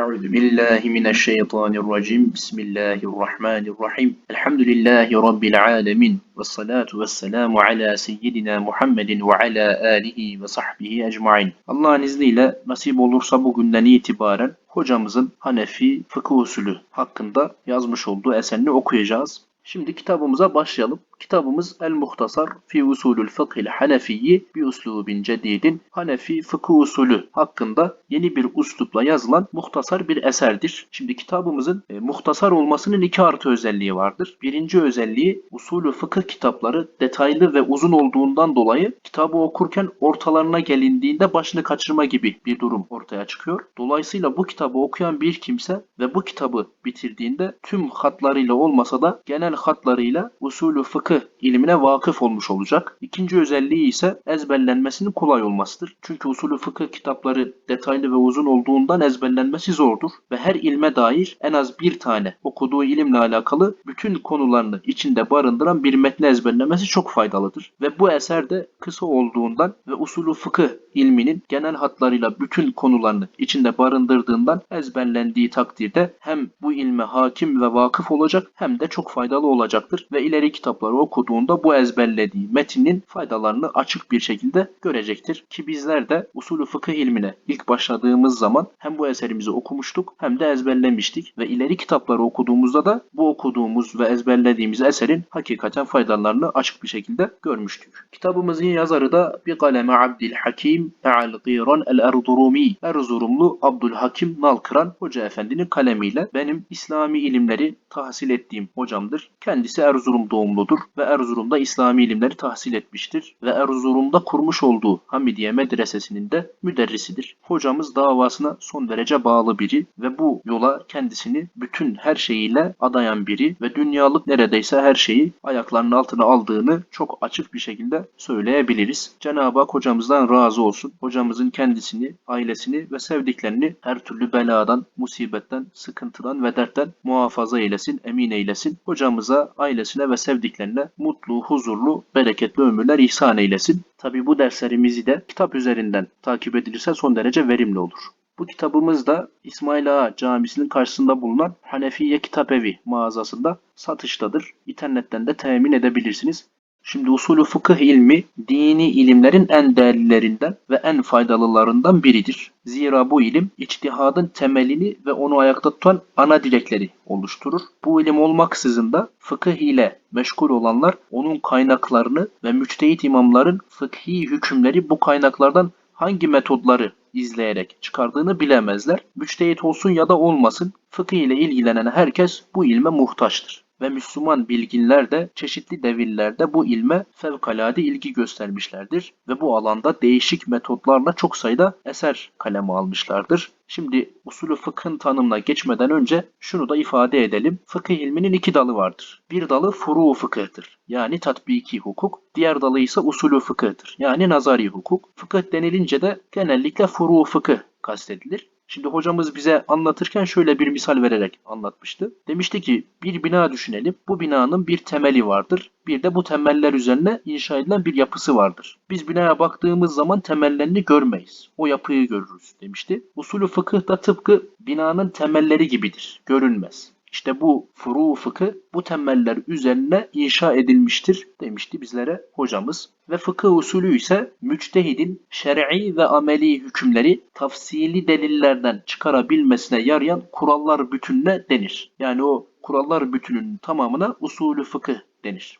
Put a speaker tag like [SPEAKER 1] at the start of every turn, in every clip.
[SPEAKER 1] أعوذ بالله من الشيطان الرجيم بسم الله الرحمن الرحيم الحمد لله رب العالمين والصلاة والسلام على سيدنا Muhammed ve ala alihi ve sahbihi ecmain. Allah'ın izniyle nasip olursa bugünden itibaren hocamızın Hanefi fıkıh usulü hakkında yazmış olduğu eserini okuyacağız. Şimdi kitabımıza başlayalım. Kitabımız El Muhtasar fi Usulül Fıkhil Hanefiyyi bi uslubin cedidin Hanefi fıkıh usulü hakkında yeni bir uslupla yazılan muhtasar bir eserdir. Şimdi kitabımızın e, muhtasar olmasının iki artı özelliği vardır. Birinci özelliği usulü fıkıh kitapları detaylı ve uzun olduğundan dolayı kitabı okurken ortalarına gelindiğinde başını kaçırma gibi bir durum ortaya çıkıyor. Dolayısıyla bu kitabı okuyan bir kimse ve bu kitabı bitirdiğinde tüm hatlarıyla olmasa da genel hatlarıyla usulü fıkıh ilmine vakıf olmuş olacak. İkinci özelliği ise ezberlenmesinin kolay olmasıdır. Çünkü usulü fıkıh kitapları detaylı ve uzun olduğundan ezberlenmesi zordur ve her ilme dair en az bir tane okuduğu ilimle alakalı bütün konularını içinde barındıran bir metni ezberlemesi çok faydalıdır. Ve bu eser de kısa olduğundan ve usulü fıkıh ilminin genel hatlarıyla bütün konularını içinde barındırdığından ezberlendiği takdirde hem bu ilme hakim ve vakıf olacak hem de çok faydalı olacaktır ve ileri kitapları okuduğunda bu ezberlediği metinin faydalarını açık bir şekilde görecektir. Ki bizler de usulü fıkıh ilmine ilk başladığımız zaman hem bu eserimizi okumuştuk hem de ezberlemiştik ve ileri kitapları okuduğumuzda da bu okuduğumuz ve ezberlediğimiz eserin hakikaten faydalarını açık bir şekilde görmüştük. Kitabımızın yazarı da bir kaleme Abdülhakim E'al-Qiran el-Erzurumi Erzurumlu Abdülhakim Nalkıran Hoca Efendi'nin kalemiyle benim İslami ilimleri tahsil ettiğim hocamdır. Kendisi Erzurum doğumludur ve Erzurum'da İslami ilimleri tahsil etmiştir ve Erzurum'da kurmuş olduğu Hamidiye Medresesi'nin de müderrisidir. Hocamız davasına son derece bağlı biri ve bu yola kendisini bütün her şeyiyle adayan biri ve dünyalık neredeyse her şeyi ayaklarının altına aldığını çok açık bir şekilde söyleyebiliriz. Cenab-ı Hak hocamızdan razı olsun. Hocamızın kendisini, ailesini ve sevdiklerini her türlü beladan, musibetten, sıkıntıdan ve dertten muhafaza eylesin, emin eylesin. Hocamıza, ailesine ve sevdiklerine mutlu, huzurlu, bereketli ömürler ihsan eylesin. Tabi bu derslerimizi de kitap üzerinden takip edilirse son derece verimli olur. Bu kitabımız da İsmail Ağa Camisi'nin karşısında bulunan Hanefiye Kitabevi mağazasında satıştadır. İnternetten de temin edebilirsiniz. Şimdi usulü fıkıh ilmi dini ilimlerin en değerlilerinden ve en faydalılarından biridir. Zira bu ilim içtihadın temelini ve onu ayakta tutan ana direkleri oluşturur. Bu ilim olmaksızın da fıkıh ile meşgul olanlar onun kaynaklarını ve müçtehit imamların fıkhi hükümleri bu kaynaklardan hangi metodları izleyerek çıkardığını bilemezler. Müçtehit olsun ya da olmasın fıkıh ile ilgilenen herkes bu ilme muhtaçtır ve Müslüman bilginler de çeşitli devirlerde bu ilme fevkalade ilgi göstermişlerdir ve bu alanda değişik metotlarla çok sayıda eser kaleme almışlardır. Şimdi usulü fıkhın tanımına geçmeden önce şunu da ifade edelim. Fıkıh ilminin iki dalı vardır. Bir dalı furu fıkıhtır. Yani tatbiki hukuk. Diğer dalı ise usulü fıkıhtır. Yani nazari hukuk. Fıkıh denilince de genellikle furu fıkıh kastedilir. Şimdi hocamız bize anlatırken şöyle bir misal vererek anlatmıştı. Demişti ki bir bina düşünelim. Bu binanın bir temeli vardır. Bir de bu temeller üzerine inşa edilen bir yapısı vardır. Biz binaya baktığımız zaman temellerini görmeyiz. O yapıyı görürüz demişti. Usulü fıkıh da tıpkı binanın temelleri gibidir. Görünmez. İşte bu furu fıkı bu temeller üzerine inşa edilmiştir demişti bizlere hocamız. Ve fıkıh usulü ise müçtehidin şer'i ve ameli hükümleri tafsili delillerden çıkarabilmesine yarayan kurallar bütününe denir. Yani o kurallar bütününün tamamına usulü fıkıh denir.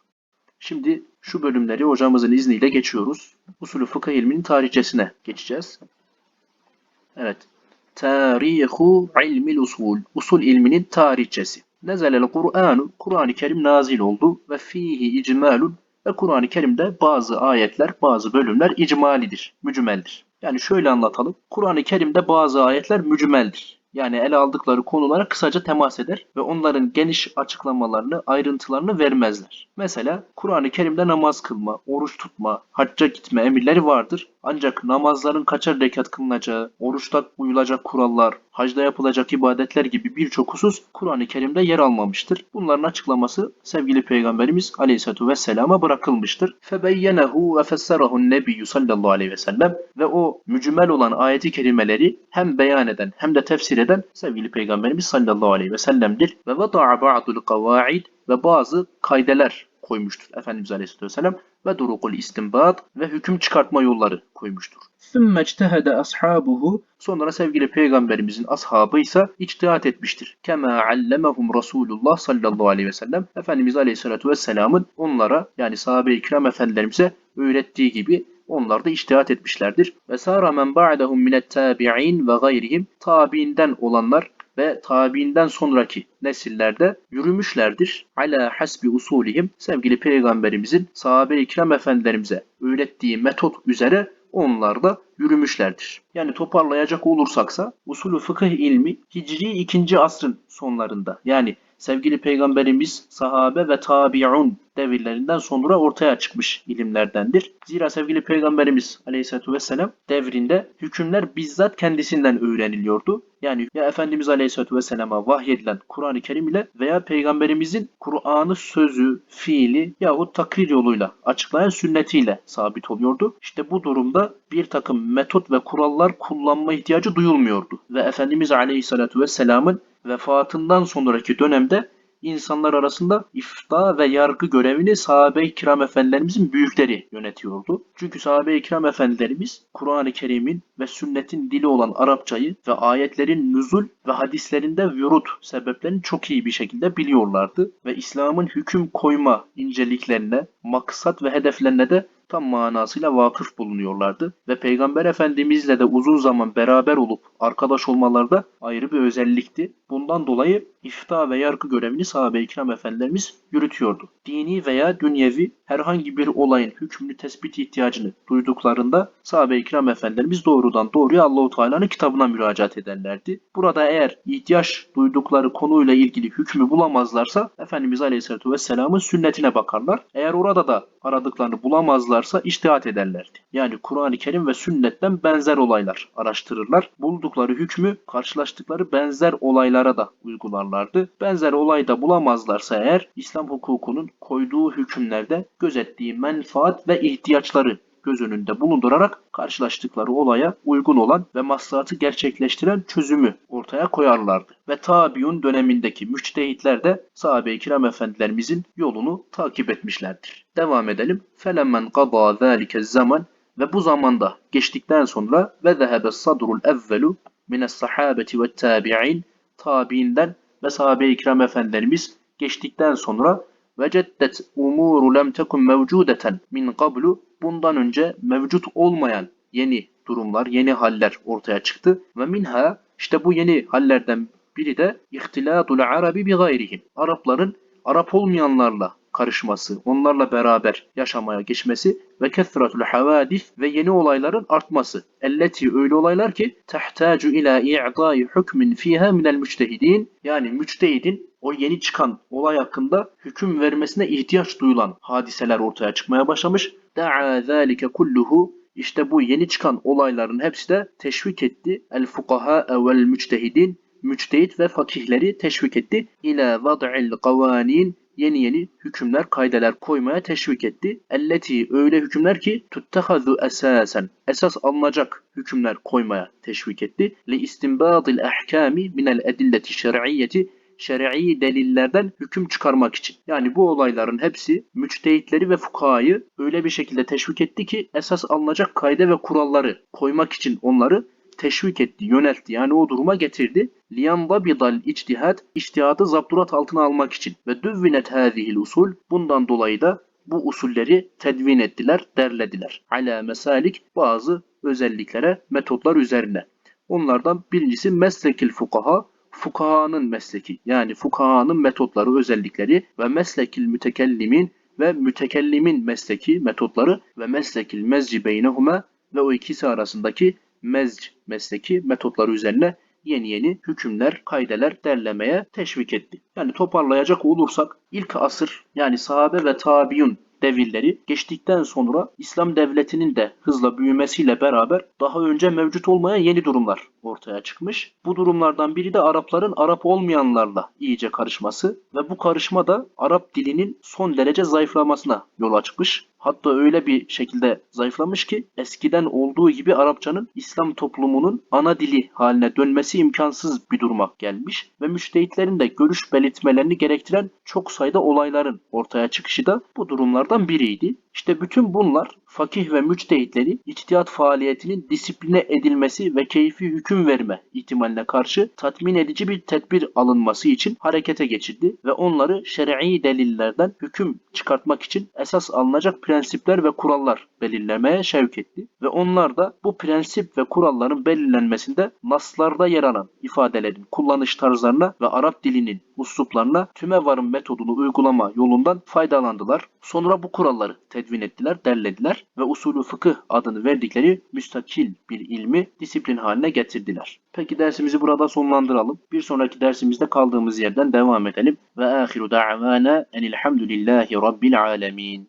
[SPEAKER 1] Şimdi şu bölümleri hocamızın izniyle geçiyoruz. Usulü fıkıh ilminin tarihçesine geçeceğiz. Evet. Tarihu ilmil usul. Usul ilminin tarihçesi. Nezelel Kur'anu. Kur'an-ı Kerim nazil oldu ve fihi icmalun ve Kur'an-ı Kerim'de bazı ayetler, bazı bölümler icmalidir, mücmeldir. Yani şöyle anlatalım. Kur'an-ı Kerim'de bazı ayetler mücmeldir. Yani ele aldıkları konulara kısaca temas eder ve onların geniş açıklamalarını, ayrıntılarını vermezler. Mesela Kur'an-ı Kerim'de namaz kılma, oruç tutma, hacca gitme emirleri vardır Ancak namazların kaçar rekat kılınacağı, oruçta uyulacak kurallar, hacda yapılacak ibadetler gibi birçok husus Kur'an-ı Kerim'de yer almamıştır. Bunların açıklaması sevgili Peygamberimiz Aleyhisselatü Vesselam'a bırakılmıştır. Febeyyenehu ve fesserahu nebiyyü sallallahu aleyhi ve sellem ve o mücmel olan ayeti kerimeleri hem beyan eden hem de tefsir eden sevgili Peygamberimiz sallallahu aleyhi ve sellem'dir. Ve vada'a ba'dul kavaid ve bazı kaydeler koymuştur Efendimiz Aleyhisselatü Vesselam ve durukul istinbat ve hüküm çıkartma yolları koymuştur. Sümme çtehede ashabuhu sonra sevgili peygamberimizin ashabı ise içtihat etmiştir. Kema allemehum Resulullah sallallahu aleyhi ve sellem Efendimiz Aleyhisselatü Vesselam'ın onlara yani sahabe-i kiram efendilerimize öğrettiği gibi onlar da içtihat etmişlerdir. Ve sara men ba'dahum minet tabi'in ve gayrihim tabiinden olanlar ve tabiinden sonraki nesillerde yürümüşlerdir. Ala hasbi usulihim sevgili peygamberimizin sahabe-i kiram efendilerimize öğrettiği metot üzere onlar da yürümüşlerdir. Yani toparlayacak olursaksa usulü fıkıh ilmi Hicri 2. asrın sonlarında yani sevgili peygamberimiz sahabe ve tabi'un devirlerinden sonra ortaya çıkmış ilimlerdendir. Zira sevgili peygamberimiz aleyhissalatü vesselam devrinde hükümler bizzat kendisinden öğreniliyordu. Yani ya Efendimiz aleyhissalatü vesselama vahyedilen Kur'an-ı Kerim ile veya peygamberimizin Kur'an'ı sözü, fiili yahut takrir yoluyla açıklayan sünnetiyle sabit oluyordu. İşte bu durumda bir takım metot ve kurallar kullanma ihtiyacı duyulmuyordu. Ve Efendimiz aleyhissalatü vesselamın vefatından sonraki dönemde insanlar arasında ifta ve yargı görevini sahabe-i kiram efendilerimizin büyükleri yönetiyordu. Çünkü sahabe-i kiram efendilerimiz Kur'an-ı Kerim'in ve sünnetin dili olan Arapçayı ve ayetlerin nüzul ve hadislerinde vürut sebeplerini çok iyi bir şekilde biliyorlardı ve İslam'ın hüküm koyma inceliklerine, maksat ve hedeflerine de tam manasıyla vakıf bulunuyorlardı ve Peygamber Efendimizle de uzun zaman beraber olup arkadaş olmaları da ayrı bir özellikti. Bundan dolayı ifta ve yargı görevini sahabe-i kiram efendilerimiz yürütüyordu. Dini veya dünyevi herhangi bir olayın hükmünü tespit ihtiyacını duyduklarında sahabe-i kiram efendilerimiz doğrudan doğruya Allahu Teala'nın kitabına müracaat ederlerdi. Burada eğer ihtiyaç duydukları konuyla ilgili hükmü bulamazlarsa Efendimiz Aleyhisselatü Vesselam'ın sünnetine bakarlar. Eğer orada da aradıklarını bulamazlarsa iştihat ederlerdi. Yani Kur'an-ı Kerim ve sünnetten benzer olaylar araştırırlar. Buldukları hükmü karşılaştıkları benzer olaylara da uygularlardı. Benzer olay da bulamazlarsa eğer İslam hukukunun koyduğu hükümlerde gözettiği menfaat ve ihtiyaçları göz önünde bulundurarak karşılaştıkları olaya uygun olan ve maslahatı gerçekleştiren çözümü ortaya koyarlardı. Ve tabiun dönemindeki müçtehitler de sahabe-i kiram efendilerimizin yolunu takip etmişlerdir. Devam edelim. Felemmen qada zâlike zaman ve bu zamanda geçtikten sonra ve zehebe sadrul evvelu mines sahabeti ve tabi'in tabiinden ve sahabe-i kiram efendilerimiz geçtikten sonra veceddet umuru lem tekun mevcudeten min qablu bundan önce mevcut olmayan yeni durumlar, yeni haller ortaya çıktı. Ve minha işte bu yeni hallerden biri de ihtilatul arabi bi gayrihim. Arapların Arap olmayanlarla karışması, onlarla beraber yaşamaya geçmesi ve kethratul havadis ve yeni olayların artması. Elleti öyle olaylar ki tehtacu ila i'dai hukmin fiha minel müçtehidin yani müçtehidin o yeni çıkan olay hakkında hüküm vermesine ihtiyaç duyulan hadiseler ortaya çıkmaya başlamış. Da'a zalike kulluhu işte bu yeni çıkan olayların hepsi de teşvik etti. El fukaha vel müçtehidin müçtehit ve fakihleri teşvik etti. İla vad'il kavanin yeni yeni hükümler, kaydeler koymaya teşvik etti. Elleti öyle hükümler ki tuttehazu esasen esas alınacak hükümler koymaya teşvik etti. Li istinbadil ahkami minel edilleti şer'iyyeti şer'i delillerden hüküm çıkarmak için. Yani bu olayların hepsi müçtehitleri ve fukahayı öyle bir şekilde teşvik etti ki esas alınacak kaide ve kuralları koymak için onları teşvik etti, yöneltti. Yani o duruma getirdi. Liyanda bidal içtihat, içtihadı zapturat altına almak için. Ve düvvinet hâzihil usul. Bundan dolayı da bu usulleri tedvin ettiler, derlediler. Ala mesalik bazı özelliklere, metotlar üzerine. Onlardan birincisi meslekil fukaha, fukahanın mesleki yani fukahanın metotları, özellikleri ve meslekil mütekellimin ve mütekellimin mesleki, metotları ve meslekil mezci beynehuma ve o ikisi arasındaki mezc mesleki metotları üzerine yeni yeni hükümler, kaydeler derlemeye teşvik etti. Yani toparlayacak olursak ilk asır yani sahabe ve tabiun devirleri geçtikten sonra İslam devletinin de hızla büyümesiyle beraber daha önce mevcut olmayan yeni durumlar ortaya çıkmış. Bu durumlardan biri de Arapların Arap olmayanlarla iyice karışması ve bu karışma da Arap dilinin son derece zayıflamasına yol açmış. Hatta öyle bir şekilde zayıflamış ki eskiden olduğu gibi Arapçanın İslam toplumunun ana dili haline dönmesi imkansız bir duruma gelmiş ve müştehitlerin de görüş belirtmelerini gerektiren çok sayıda olayların ortaya çıkışı da bu durumlardan biriydi. İşte bütün bunlar fakih ve müçtehitleri içtihat faaliyetinin disipline edilmesi ve keyfi hüküm verme ihtimaline karşı tatmin edici bir tedbir alınması için harekete geçirdi ve onları şer'i delillerden hüküm çıkartmak için esas alınacak prensipler ve kurallar belirlemeye sevk etti ve onlar da bu prensip ve kuralların belirlenmesinde naslarda yer alan ifadelerin kullanış tarzlarına ve Arap dilinin usluplarına tümevarın metodunu uygulama yolundan faydalandılar. Sonra bu kuralları tedvin ettiler, derlediler ve usulü fıkıh adını verdikleri müstakil bir ilmi disiplin haline getirdiler. Peki dersimizi burada sonlandıralım. Bir sonraki dersimizde kaldığımız yerden devam edelim. Ve ahiru da'vana enilhamdülillahi rabbil alemin.